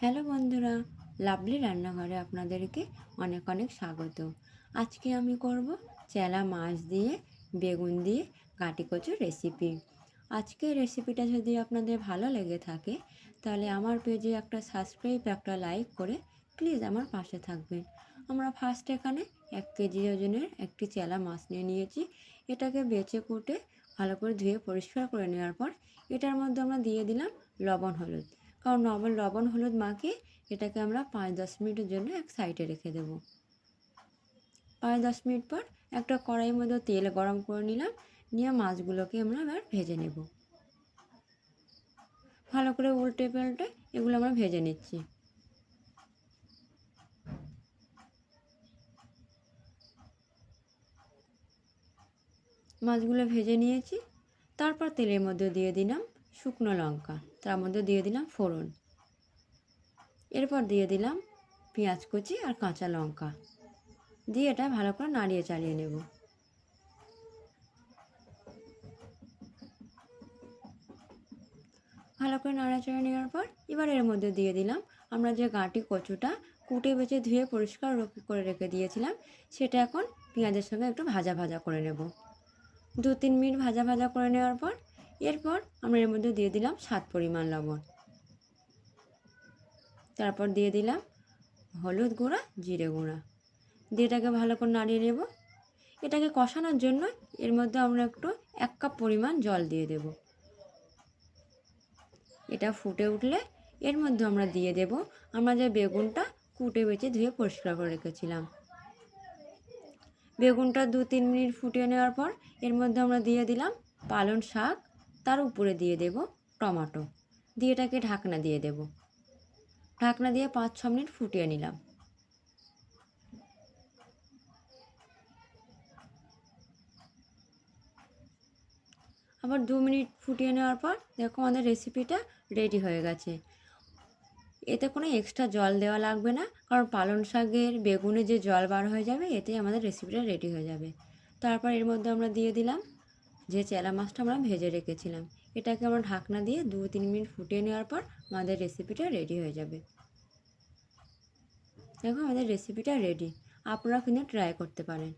Hello বন্ধুরা, lovely রান্নাঘরে আপনাদেরকে অনেক অনেক স্বাগত। আজকে আমি করব চেলা মাছ দিয়ে, বেগুন দিয়ে কাটি কচুর রেসিপি আজকের রেসিপিটা যদি আপনাদের ভালো লেগে থাকে, তাহলে আমার পেজে একটা সাবস্ক্রাইব একটা লাইক করে প্লিজ আমার পাশে থাকবেন। আমরা ফার্স্ট এখানে এক কেজি ওজনের একটি চেলা মাছ নিয়ে নিয়েছি। এটাকে বেছে কুটে ভালো করে ধুয়ে পরিষ্কার করে নেওয়ার পর, এটার মধ্যে আমরা দিয়ে দিলাম লবণ, হলুদ। কারণ নর্মাল লবণ হলুদ মাখিয়ে এটাকে আমরা পাঁচ দশ মিনিটের জন্য এক সাইডে রেখে দেব। পাঁচ দশ মিনিট পর একটা কড়াইয়ের মধ্যে তেল গরম করে নিলাম, নিয়ে মাছগুলোকে আমরা এবার ভেজে নেব। ভালো করে উল্টে পাল্টে এগুলো আমরা ভেজে নিচ্ছি। মাছগুলো ভেজে নিয়েছি, তারপর তেলের মধ্যে দিয়ে দিলাম শুকনো লঙ্কা। তার মধ্যে দিয়ে দিলাম ফোড়ন। এরপর দিয়ে দিলাম পেঁয়াজ কুচি আর কাঁচা লঙ্কা। দিয়ে এটা ভালো করে নাড়িয়ে চালিয়ে নেব। ভালো করে নাড়াচাড়া নেওয়ার পর এবার এর মধ্যে দিয়ে দিলাম আমরা যে গাঁটি কচুটা কুটে বেছে ধুয়ে পরিষ্কার করে রেখে দিয়েছিলাম, সেটা এখন পেঁয়াজের সঙ্গে একটু ভাজা ভাজা করে নেব। দু তিন মিনিট ভাজা ভাজা করে নেওয়ার পর এরপর আমরা এর মধ্যে দিয়ে দিলাম সাত পরিমাণ লবণ। তারপর দিয়ে দিলাম হলুদ গুঁড়া, জিরে গুঁড়া। দিয়ে এটাকে ভালো করে নাড়িয়ে নেব। এটাকে কষানোর জন্য এর মধ্যে আমরা একটু এক কাপ পরিমাণ জল দিয়ে দেব। এটা ফুটে উঠলে এর মধ্যে আমরা দিয়ে দেব আমরা যে বেগুনটা কুটে বেছে ধুয়ে পরিষ্কার করে রেখেছিলাম। বেগুনটা দু তিন মিনিট ফুটিয়ে নেওয়ার পর এর মধ্যে আমরা দিয়ে দিলাম পালং শাক তার উপরে দিয়ে দেব টমাটো। দিয়ে এটাকে ঢাকনা দিয়ে দেব। ঢাকনা দিয়ে পাঁচ ছ মিনিট ফুটিয়ে নিলাম। আবার দু মিনিট ফুটিয়ে নেওয়ার পর দেখো আমাদের রেসিপিটা রেডি হয়ে গেছে। এতে কোনো এক্সট্রা জল দেওয়া লাগবে না, কারণ পালং শাকের বেগুনে যে জল বার হয়ে যাবে এতে আমাদের রেসিপিটা রেডি হয়ে যাবে। তারপর এর মধ্যে আমরা দিয়ে দিলাম যে চেলা মাছটা আমরা ভেজে রেখেছিলাম। এটাকে আমরা ঢাকনা দিয়ে দু তিন মিনিট ফুটিয়ে নেওয়ার পর আমাদের রেসিপিটা রেডি হয়ে যাবে। দেখো আমাদের রেসিপিটা রেডি আপনারা কিন্তু ট্রাই করতে পারেন।